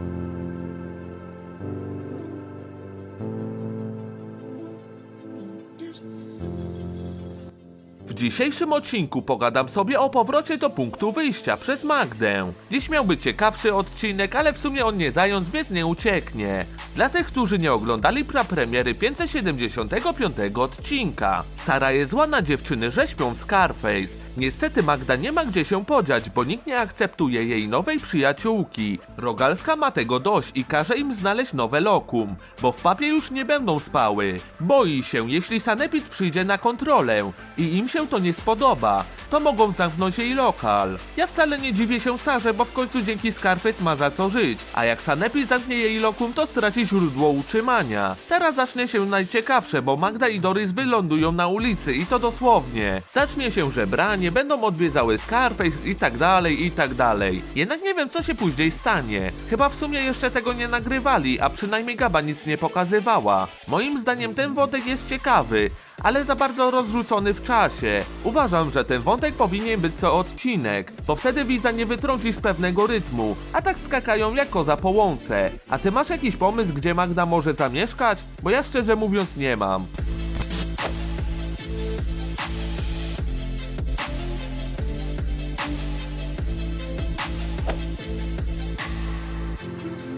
W dzisiejszym odcinku pogadam sobie o powrocie do punktu wyjścia przez Magdę. Dziś miał być ciekawszy odcinek, ale w sumie on nie zając, więc nie ucieknie. Dla tych, którzy nie oglądali prapremiery 575 odcinka. Sara jest zła na dziewczyny, w Scarface. Niestety Magda nie ma gdzie się podziać, bo nikt nie akceptuje jej nowej przyjaciółki. Rogalska ma tego dość i każe im znaleźć nowe lokum, bo w papie już nie będą spały. Boi się, jeśli Sanepid przyjdzie na kontrolę i im się to nie spodoba, to mogą zamknąć jej lokal. Ja wcale nie dziwię się Sarze, bo w końcu dzięki Scarface ma za co żyć, a jak Sanepid zamknie jej lokum, to straci źródło utrzymania. Teraz zacznie się najciekawsze, bo Magda i Dorys wylądują na ulicy i to dosłownie. Zacznie się żebranie, będą odwiedzały Scarface i tak dalej, i tak dalej. Jednak nie wiem, co się później stanie. Chyba w sumie jeszcze tego nie nagrywali, a przynajmniej Gaba nic nie pokazywała. Moim zdaniem ten wątek jest ciekawy, ale za bardzo rozrzucony w czasie. Uważam, że ten wątek powinien być co odcinek, bo wtedy widza nie wytrąci z pewnego rytmu, a tak skakają jak koza po łące. A ty masz jakiś pomysł, gdzie Magda może zamieszkać? Bo ja szczerze mówiąc nie mam.